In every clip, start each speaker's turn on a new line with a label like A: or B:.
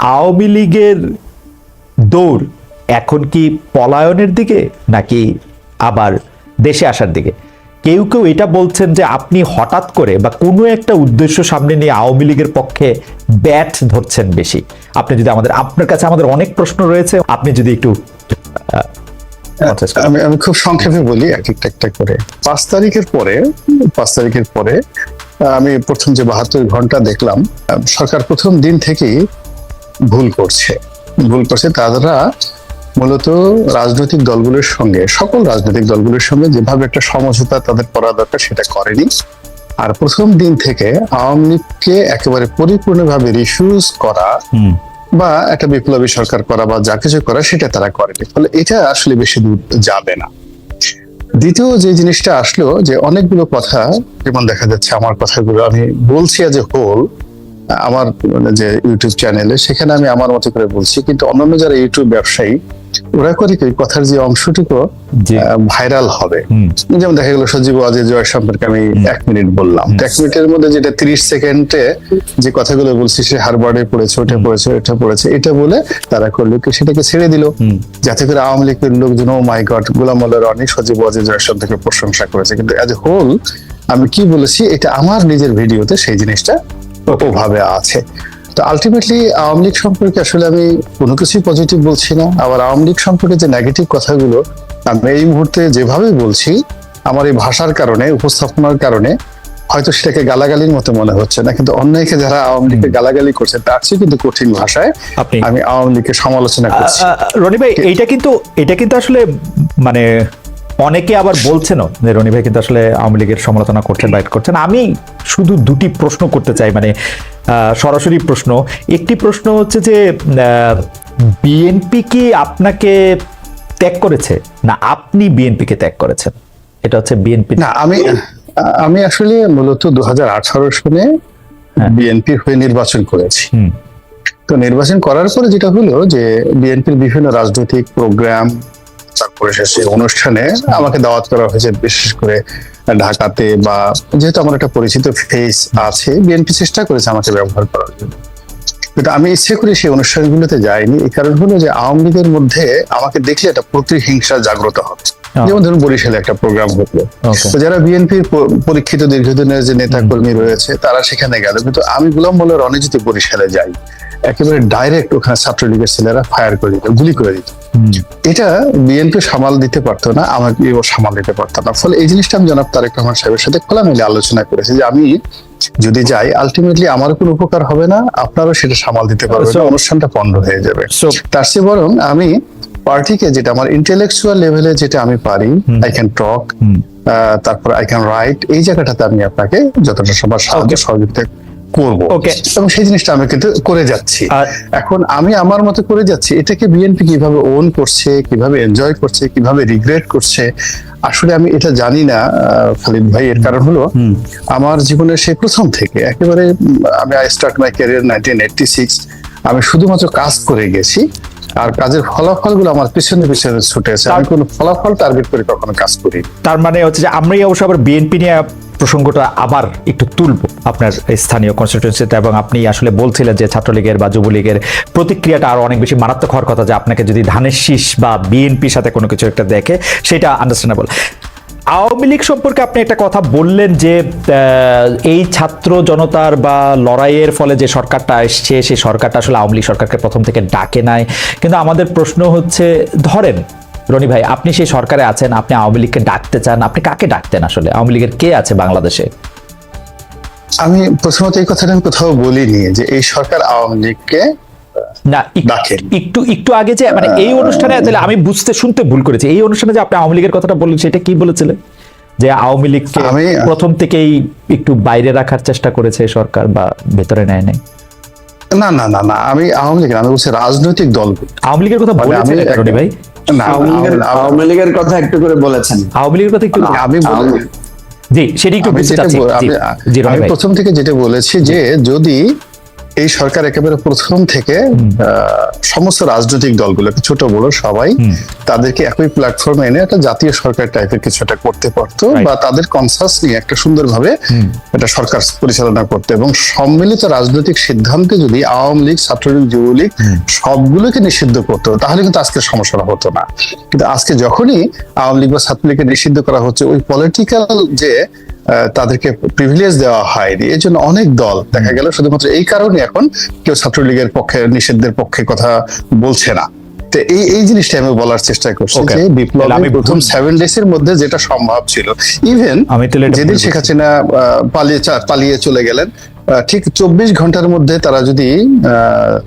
A: আওয়ামী লীগের দৌড় এখন কি পলায়নের দিকে নাকি আবার দেশে আসার দিকে? কেউ কেউ এটা বলছেন যে আপনি হঠাৎ করে বা কোনো একটা উদ্দেশ্য সামনে নিয়ে আওয়ামী লীগের পক্ষে ব্যাট ধরছেন বেশি। আপনি যদি আমাদের আপনার কাছে আমাদের অনেক প্রশ্ন রয়েছে আপনি যদি একটু contest
B: আমি আমি খুব সংক্ষেপে বলি এক একটা একটা করে। পাঁচ তারিখের পরে পাঁচ তারিখের পরে আমি প্রথম যে বাহাত্তর ঘণ্টা দেখলাম সরকার প্রথম দিন থেকেই ভুল করছে। ভুল করছে তারা মূলত রাজনৈতিক দলগুলোর সঙ্গে সকল রাজনৈতিক দলগুলোর সঙ্গে যেভাবে একটা সমঝোতা তাদের করা দরকার সেটা করেনি। আর প্রথম দিন থেকে আওয়ামী লীগকে একেবারে পরিপূর্ণভাবে রিফিউজ করা বা একটা বিপ্লবী সরকার করা বা যা কিছু করা সেটা তারা করেনি। ফলে এটা আসলে বেশি দূর যাবে না। দ্বিতীয় যে জিনিসটা আসলো যে অনেকগুলো কথা যেমন দেখা যাচ্ছে আমার কথাগুলো আমি বলছি আজ হোল আমার মানে যে ইউটিউব চ্যানেলে সেখানে আমি আমার মতো করে বলছি কিন্তু অন্যান্য যারা ইউটিউব ব্যবসায়ী ওরা করে কি কথার যে অংশটুকু ভাইরাল হবে। যেমন দেখা গেল সজীব ওয়াজের জয় সম্পর্কে আমি এক মিনিট বললাম। এক মিনিটের মধ্যে যেটা তিরিশ সেকেন্ডে যে কথাগুলো বলছি সে হারবার্ডে পড়েছে ওটা পড়েছে ওটা পড়েছে এটা বলে তারা করল কি সেটাকে ছেড়ে দিল। যাতে করে আওয়ামী লীগের লোকজন oh my god Golam Roni সজীব ওয়াজের জয় সম্পর্কে প্রশংসা করেছে। কিন্তু অ্যাজ এ হোল আমি কি বলেছি এটা আমার নিজের ভিডিওতে সেই জিনিসটা ওভাবে আছে। তো আলটিমেটলি আওয়ামী লীগ সম্পর্কে আসলে আমি কোনো কিছুই পজিটিভ বলছি না। আবার আওয়ামী লীগ সম্পর্কে যে নেগেটিভ কথাগুলো আমি এই মুহূর্তে যেভাবে বলছি আমার এই ভাষার কারণে উপস্থাপনার কারণে হয়তো সেটাকে গালাগালির মতো মনে হচ্ছে না। কিন্তু অন্যায়কে যারা আওয়ামী লীগকে গালাগালি করছে তার চেয়ে কিন্তু কঠিন ভাষায় আমি আওয়ামী লীগকে সমালোচনা করছি।
A: রনি ভাই এইটা কিন্তু এটা কিন্তু আসলে মানে অনেকে আবার বলছেনও যে রনি ভাই কিন্তু আসলে আওয়ামী লীগের সমালোচনা করছেন বাইট করছেন। আমি শুধু দুটি প্রশ্ন করতে চাই মানে সরাসরি প্রশ্ন। একটি প্রশ্ন হচ্ছে যে বিএনপি কি আপনাকে ত্যাগ করেছে? না আপনি বিএনপিকে ত্যাগ করেছেন? এটা হচ্ছে বিএনপি
B: না আমি আমি আসলে মূলত দু হাজার আঠারো সালে বিএনপি হয়ে নির্বাচন করেছি। তো নির্বাচন করার পরে যেটা হলো যে বিএনপির বিভিন্ন রাজনৈতিক প্রোগ্রাম তারপরে শেষে অনুষ্ঠানে আমাকে দাওয়াত করা হয়েছে বিশেষ করে ঢাকাতে বা যেহেতু আমার একটা পরিচিত ফেস আছে বিএনপি চেষ্টা করেছে আমাকে ব্যবহার করার জন্য। কিন্তু আমি ইচ্ছে করে সেই অনুষ্ঠানগুলোতে যাইনি। এই কারণ হলো যে আওয়ামী লীগের মধ্যে আমাকে দেখলে একটা প্রতিহিংসা জাগ্রত হবে। যেমন ধরুন বরিশালে একটা প্রোগ্রাম হলো। তো যারা বিএনপির পরীক্ষিত দীর্ঘদিনের যে নেতা কর্মী রয়েছে তারা সেখানে গেল। কিন্তু আমি গোলাম মোল্লা রনি যদি বরিশালে যাই। একেবারে ডাইরেক্ট ওখানে ছাত্রলীগের ছেলেরা ফায়ার করে দিত গুলি করে দিত। এটা বিএনপি সামাল দিতে পারতো না আমাকে সামাল দিতে পারতো না। ফলে এই জিনিসটা আমি জনাব তারেক রহমান সাহেবের সাথে খোলামেলে আলোচনা করেছি যে আমি যদি যাই আলটিমেটলি আমারও কোনো উপকার হবে না আপনারও সেটা সামাল দিতে পারবে অনুষ্ঠানটা পণ্ড হয়ে যাবে। তার চেয়ে বরং আমি পার্টিকে যেটা আমার ইন্টেলেকচুয়াল লেভেলে যেটা আমি পারি আই ক্যান টক তারপর আই ক্যান রাইট এই জায়গাটাতে আমি আপনাকে যতটা সবার সাহায্য সহযোগিতা করব।
A: ওকে
B: এবং সেই জিনিসটা আমি কিন্তু করে যাচ্ছি। এখন আমি আমার মতো করে যাচ্ছি এটাকে বিএনপি কীভাবে ওন করছে কীভাবে এনজয় করছে কীভাবে রিগ্রেট করছে আসলে আমি এটা জানি না খালিদ ভাই। এর কারণ হলো আমার জীবনের সেই প্রথম থেকে একেবারে আমি I start my career nineteen eighty six আমি শুধুমাত্র কাজ করে গেছি আর কাজের ফলাফলগুলো আমার পিছনে পিছনে ছুটেছে আমি কোনো ফলাফল টার্গেট করে কখনো কাজ করি
A: তার মানে হচ্ছে যে আমরাই অবশ্য আবার বিএনপি নিয়ে প্রসঙ্গটা আবার একটু তুলব আপনার স্থানীয় কনস্টিটিউয়েন্সিতে এবং আপনি আসলে বলছিলেন যে ছাত্রলীগের বা যুবলীগের প্রতিক্রিয়াটা আরও অনেক বেশি মারাত্মক হওয়ার কথা যে আপনাকে যদি ধানের শীষ বা বিএনপির সাথে কোনো কিছু একটা দেখে সেটা আন্ডারস্ট্যান্ডেবল আওয়ামী লীগ সম্পর্কে আপনি একটা কথা বললেন যে এই ছাত্র জনতার বা লড়াইয়ের ফলে যে সরকারটা এসছে, সেই সরকারটা আসলে আওয়ামী লীগ সরকারকে প্রথম থেকে ডাকে নাই। কিন্তু আমাদের প্রশ্ন হচ্ছে, ধরেন, রনি ভাই, আপনি সেই সরকারে আছেন, আপনি আওয়ামী লীগকে ডাকতে চান, আপনি কাকে ডাকতেন আসলে? আওয়ামী লীগের কে আছে বাংলাদেশে?
B: আমি প্রথমত এই কথাটা আমি কোথাও বলিনি যে এই সরকার আওয়ামী লীগকে
A: না একটু একটু আগে যে মানে এই অনুষ্ঠানে তাহলে আমি বুঝতে শুনতে ভুল করেছি। এই অনুষ্ঠানে যে আপনি আওয়ামী লীগের কথাটা বললেন সেটা কি বলেছিলেন? যে আওয়ামী লীগকে প্রথম থেকেই একটু বাইরে রাখার চেষ্টা করেছে সরকার বা ভেতরে নেয় নাই?
B: না না না না আমি আওয়ামী লীগ আমি বলছি রাজনৈতিক দল।
A: আওয়ামী লীগের কথা
B: মানে
A: বলেছেন ভাই?
C: আওয়ামী লীগের কথা একটু করে বলেছেন।
A: আওয়ামী লীগের কথা একটু
B: আমি বলি-
A: জি সেটা একটু
B: আমি প্রথম থেকে যেটা বলেছি যে যদি এই সরকার একেবারে প্রথম থেকে সমস্ত রাজনৈতিক দলগুলোকে ছোট বড় সবাই তাদেরকে একই প্ল্যাটফর্মে এনে একটা জাতীয় সরকার টাইপের কিছু একটা করতে পারতো বা তাদের কনসাস নিয়ে একটা সুন্দরভাবে এটা সরকার পরিচালনা করতে এবং সম্মিলিত রাজনৈতিক সিদ্ধান্তে যদি আওয়ামী লীগ ছাত্রলীগ যুবলীগ সবগুলোকে নিষিদ্ধ করতো তাহলে কিন্তু আজকে সমস্যাটা হতো না। কিন্তু আজকে যখনই আওয়ামী লীগ বা ছাত্রলীগকে নিষিদ্ধ করা হচ্ছে ওই পলিটিক্যাল যে তাদেরকে প্রিভিলেজ দেওয়া হয়নি। এই জন্য অনেক দল দেখা গেল শুধুমাত্র এই কারণে এখন কেউ ছাত্রলীগের পক্ষে নিষেধের পক্ষে কথা বলছে না। তো এই এই জিনিসটা আমি বলার চেষ্টা করছি. যে
A: তাহলে
B: বিপ্লবের
A: আমি
B: প্রথম সেভেন ডেজ এর মধ্যে যেটা সম্ভব ছিল। ইভেন যেদিন শেখ হাসিনা পালিয়ে পালিয়ে চলে গেলেন ঠিক চব্বিশ ঘণ্টার মধ্যে তারা যদি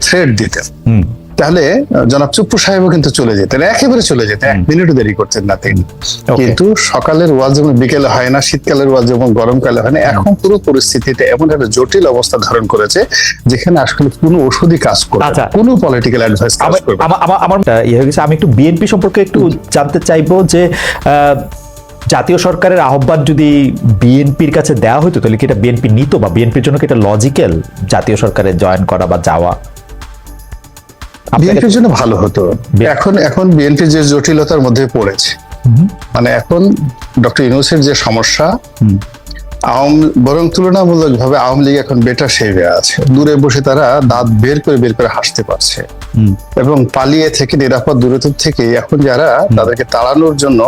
B: থ্রেড দিতেন তাহলে জনাব চুপ্পু সাহেবও কিন্তু চলে যেতেন একেবারে চলে যেতেন এক মিনিটও দেরি করতেন না তিনি। কিন্তু সকালের ওয়াজ যেমন বিকেলে হয় না শীতকালের ওয়াজ যেমন গরমকালে হয় না এখন পুরো পরিস্থিতিতে এমন একটা জটিল অবস্থা ধারণ করেছে যেখানে আসলে কোনো ওষুধই কাজ করবে
A: আচ্ছা।
B: কোনো পলিটিক্যাল অ্যাডভাইস কাজ করবে
A: আমার ইয়ে হয়ে গেছে আমি একটু বিএনপি সম্পর্কে একটু জানতে চাইব যে আহ, জাতীয় সরকারের আহ্বান যদি বিএনপির কাছে দেওয়া হতো তাহলে কি এটা বিএনপি নিত বা বিএনপির জন্য কি এটা লজিক্যাল জাতীয় সরকারে জয়েন করা বা যাওয়া?
B: বিএনপির জন্য ভালো হতো। এখন এখন বিএনপি যে জটিলতার মধ্যে পড়েছে মানে এখন ডক্টর ইউনুসের যে সমস্যা আওয়াম বরং তুলনামূলক ভাবে আওয়ামী লীগ এখন বেটার শেভে আছে। দূরে বসে তারা দাঁত বের করে বের করে হাসতে পারছে। এবং পালিয়ে থেকে নিরাপদ দূরত্ব থেকে এখন যারা তাদেরকে তাড়ানোর জন্য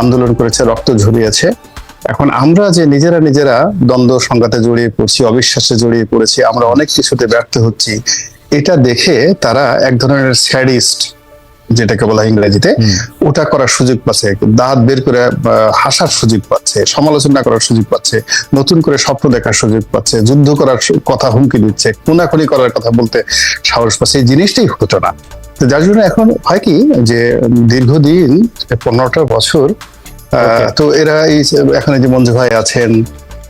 B: আন্দোলন করেছে রক্ত ঝরিয়েছে। এখন আমরা যে নিজেরা নিজেরা দ্বন্দ্ব সংঘাতে জড়িয়ে পড়ছি অবিশ্বাসে জড়িয়ে পড়েছি আমরা অনেক কিছুতে ব্যর্থ হচ্ছি। এটা দেখে তারা এক ধরনের স্যাডিস্ট যেটাকে বলা ইংরেজিতে ওটা করার সুযোগ পাচ্ছে দাঁত বের করে হাসার সুযোগ পাচ্ছে সমালোচনা করার সুযোগ পাচ্ছে নতুন করে স্বপ্ন দেখার সুযোগ পাচ্ছে যুদ্ধ করার কথা হুমকি দিচ্ছে খুনাখুনি করার কথা বলতে সাহস পাচ্ছে এই জিনিসটাই হতো না। তো যার জন্য এখন হয় কি যে দীর্ঘদিন পনেরোটা বছর আহ, তো এরা এই এখন এই যে মঞ্জু ভাই আছেন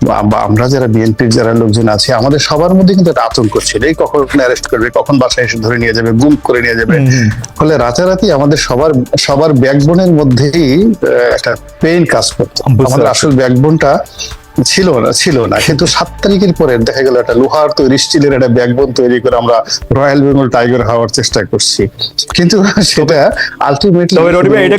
B: বা- আমরা যারা বিএনপির যারা লোকজন আছে আমাদের সবার মধ্যে কিন্তু একটা আতঙ্ক ছিল। এই কখন অ্যারেস্ট করবে কখন বাসায় এসে ধরে নিয়ে যাবে গুম করে নিয়ে যাবে। ফলে রাতারাতি আমাদের সবার সবার ব্যাকবোনের মধ্যেই একটা পেইন কাজ করতো। আমাদের। আসল ব্যাকবোনটা ছিল না ছিল না। কিন্তু সাত তারিখের পরে দেখা গেল একটা লোহার তৈরি স্টিলের একটা ব্যাকবোন তৈরি করে আমরা রয়্যাল বেঙ্গল টাইগার হওয়ার চেষ্টা করছি। কিন্তু সেটা আলটিমেটলি
A: এটা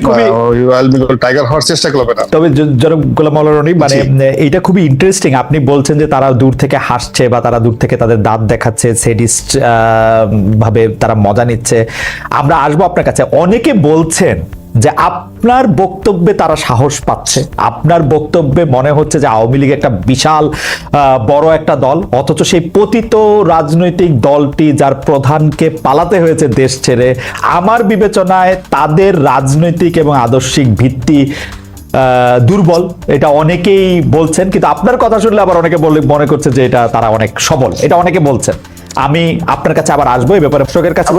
B: রয়্যাল বেঙ্গল টাইগার হওয়ার চেষ্টা করবে না।
A: তবে জনাব গোলাম রনি মানে
B: জি।
A: এইটা খুবই ইন্টারেস্টিং আপনি বলছেন যে তারা দূর থেকে হাসছে বা তারা দূর থেকে তাদের দাঁত দেখাচ্ছে সেডিস্ট ভাবে তারা মজা নিচ্ছে। আমরা আসব আপনার কাছে। অনেকে বলছেন যে আপনার বক্তব্যে তারা সাহস পাচ্ছে। আপনার বক্তব্যে মনে হচ্ছে যে আওয়ামী লীগ একটা বিশাল বড় একটা দল, অথচ সেই পতিত রাজনৈতিক দলটি যার প্রধানকে পালাতে হয়েছে দেশ ছেড়ে, আমার বিবেচনায় তাদের রাজনৈতিক এবং আদর্শিক ভিত্তি দুর্বল। এটা অনেকেই বলছেন, কিন্তু আপনার কথা শুনলে আবার অনেকে বলে, মনে করছে যে এটা তারা অনেক সবল। এটা অনেকে বলছেন। আমি আপনার কাছে আবার আসব এই ব্যাপারে দর্শকের কাছে।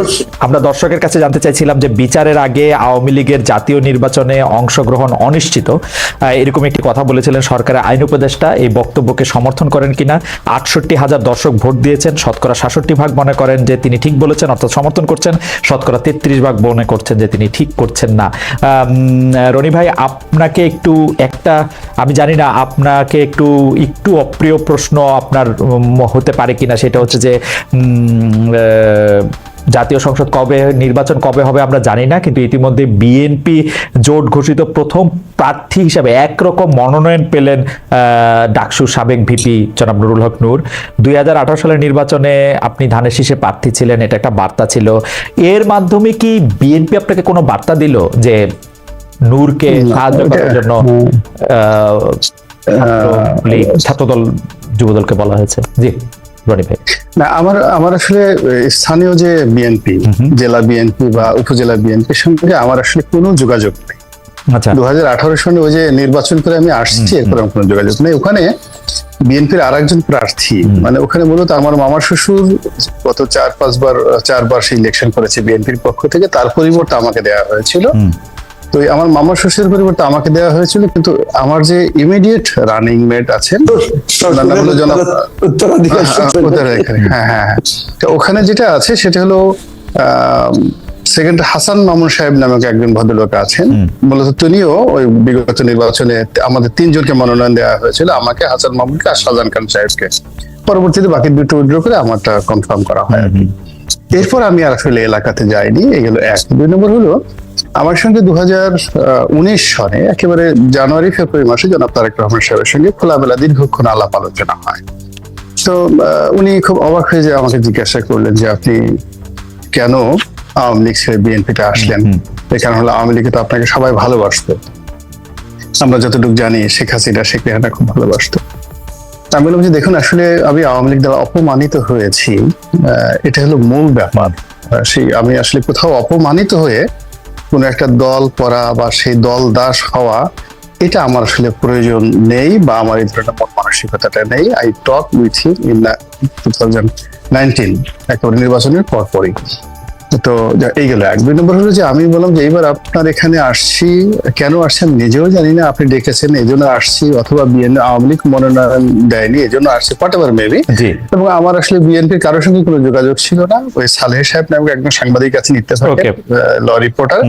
A: আমরা দর্শকের কাছে জানতে চাইছিলাম যে বিচারের আগে আওয়ামী লীগের জাতীয় নির্বাচনে অংশগ্রহণ অনিশ্চিত। এরকম একটি কথা বলেছিলেন সরকারের আইন উপদেষ্টা। এই বক্তব্যকে সমর্থন করেন কিনা? আটষট্টি হাজার দর্শক ভোট দিয়েছেন। শতকরা সাতষট্টি ভাগ মনে করেন যে তিনি ঠিক বলেছেন অর্থাৎ সমর্থন করছেন। শতকরা তেত্রিশ ভাগ মনে করছেন যে তিনি ঠিক করছেন না। রনি ভাই আপনাকে একটু একটা আমি জানি না আপনাকে একটু একটু অপ্রিয় প্রশ্ন আপনার হতে পারে কিনা? সেটা হচ্ছে যে জাতীয় সংসদ কবে নির্বাচন কবে হবে আমরা জানি না কিন্তু ইতিমধ্যে বিএনপি জোট ঘোষিত প্রথম প্রার্থী হিসাবে একরকম মনোনয়ন পেলেন আহ, ডাকসু সাবেক ভিপি জনাব নুরুল হক নূর। দুই সালের নির্বাচনে আপনি ধানের শীষে প্রার্থী ছিলেন এটা একটা বার্তা ছিল। এর মাধ্যমে কি বিএনপি আপনাকে কোনো বার্তা দিল যে নূরকে সাহায্য করার জন্য আহ, ছাত্রদল যুবদলকে বলা হয়েছে? জি।
B: না আমার আমার আসলে স্থানীয় যে বিএনপি জেলা বিএনপি বা উপজেলা বিএনপির সঙ্গে আমার আসলে কোনো যোগাযোগ নেই।
A: আচ্ছা।
B: দু সালে ওই যে নির্বাচন করে আমি আসছি এরপর আমার কোনো যোগাযোগ নেই। ওখানে বিএনপির আর একজন প্রার্থী মানে ওখানে মূলত আমার মামার শ্বশুর গত চার পাঁচবার চারবার সে ইলেকশন করেছে বিএনপির পক্ষ থেকে। তার পরিবর্তে আমাকে দেওয়া হয়েছিল। তো আমার মামার শ্বশুরের পরিবর্তে আমাকে দেওয়া হয়েছিল কিন্তু আমার যে ইমিডিয়েট রানিং মেট আছেন হ্যাঁ, হ্যাঁ হ্যাঁ হ্যাঁ তো ওখানে যেটা আছে সেটা হলো সেকেন্ড হাসান মামুন সাহেব নামক একজন ভদ্রলোক আছেন। মূলত তিনিও ওই বিগত নির্বাচনে আমাদের তিনজনকে মনোনয়ন দেওয়া হয়েছিল আমাকে হাসান মামুনকে আর শাহজাহান খান সাহেবকে। পরবর্তীতে বাকি দুটো উইড্র করে আমারটা কনফার্ম করা হয় আর কি। এরপর আমি আর আসলে এলাকাতে যাইনি এগুলো এক। দুই নম্বর হলো আমার সঙ্গে দু হাজার উনিশ সনে একেবারে জানুয়ারি ফেব্রুয়ারি মাসে জনাব তারেক রহমান সাহেবের সঙ্গে খোলামেলা দীর্ঘক্ষণ আলাপ আলোচনা হয়। তো উনি খুব অবাক হয়ে যে আমাকে জিজ্ঞাসা করলেন যে আপনি কেন আওয়ামী লীগ ছেড়ে বিএনপিতে আসলেন? কারণ হলো আওয়ামী লীগে তো আপনাকে সবাই ভালোবাসতো। আমরা যতটুকু জানি শেখ হাসিনা শেখ রেহানা খুব ভালোবাসতো। আমি বললাম যে দেখুন, আসলে আমি আওয়ামী লীগ দ্বারা অপমানিত হয়েছি। এটা হলো মূল ব্যাপার। সেই আমি আসলে কোথাও অপমানিত হয়ে কোনো একটা দল করা বা সেই দল দাস হওয়া, এটা আমার আসলে প্রয়োজন নেই বা আমার এই ধরনের মন মানসিকতাটা নেই। I talk with him in two thousand nineteen একেবারে নির্বাচনের পরপরই। তো এই গেল এক। দুই নম্বর হলো যে আমি বললাম যে এইবার আপনার এখানে আসছি কেন আসছি আমি নিজেও জানি না আপনি ডেকেছেন এই জন্য আসছি অথবা বিএনপি আওয়ামী লীগ মনোনয়ন দেয়নি এই জন্য আসছি হোয়াট এভার মেবি এবং আমার আসলে বিএনপির কারোর সঙ্গে কোনো যোগাযোগ ছিল না। ওই সালেহ সাহেব নামক একজন সাংবাদিক আছেন নিতে
A: থাকে
B: ল রিপোর্টার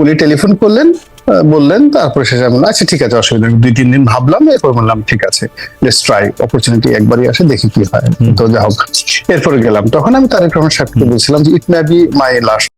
B: উনি টেলিফোন করলেন বললেন তারপরে শেষে আমি আচ্ছা ঠিক আছে অসুবিধা নেই। দুই তিন দিন ভাবলাম এরপর বললাম ঠিক আছে লেটস ট্রাই অপরচুনিটি একবারই আসে দেখি কি হয়। তো যা হোক এরপরে গেলাম। তখন আমি তারেক রহমান সাহেবকে বলছিলাম যে ইট মে বি মাই লাস্ট